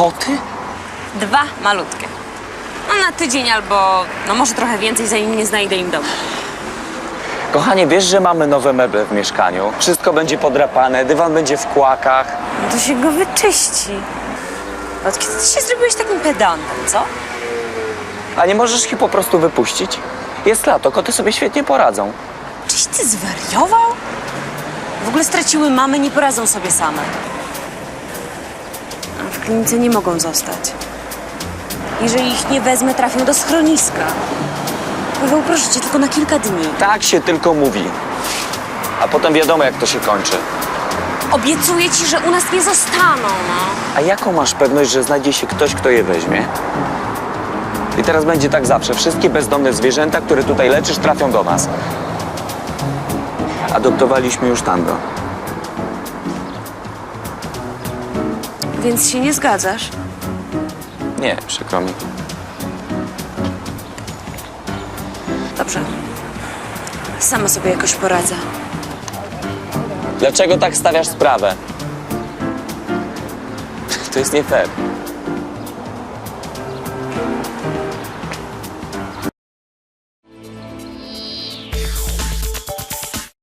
koty? Dwa malutkie. No na tydzień albo, no może trochę więcej, zanim nie znajdę im domu. Kochanie, wiesz, że mamy nowe meble w mieszkaniu? Wszystko będzie podrapane, dywan będzie w kłakach. No to się go wyczyści. Od kiedy ty się zrobiłeś takim pedantem, co? A nie możesz ich po prostu wypuścić? Jest lato, koty sobie świetnie poradzą. Czyś ty zwariował? W ogóle straciły mamy, nie poradzą sobie same. Klinice nie mogą zostać. Jeżeli ich nie wezmę, trafią do schroniska. Paweł, proszę cię, tylko na kilka dni. Tak się tylko mówi. A potem wiadomo, jak to się kończy. Obiecuję ci, że u nas nie zostaną, no. A jaką masz pewność, że znajdzie się ktoś, kto je weźmie? I teraz będzie tak zawsze. Wszystkie bezdomne zwierzęta, które tutaj leczysz, trafią do nas. Adoptowaliśmy już Tango. Więc się nie zgadzasz? Nie, przykro mi. Dobrze. Sama sobie jakoś poradzę. Dlaczego tak stawiasz sprawę? To jest nie fair.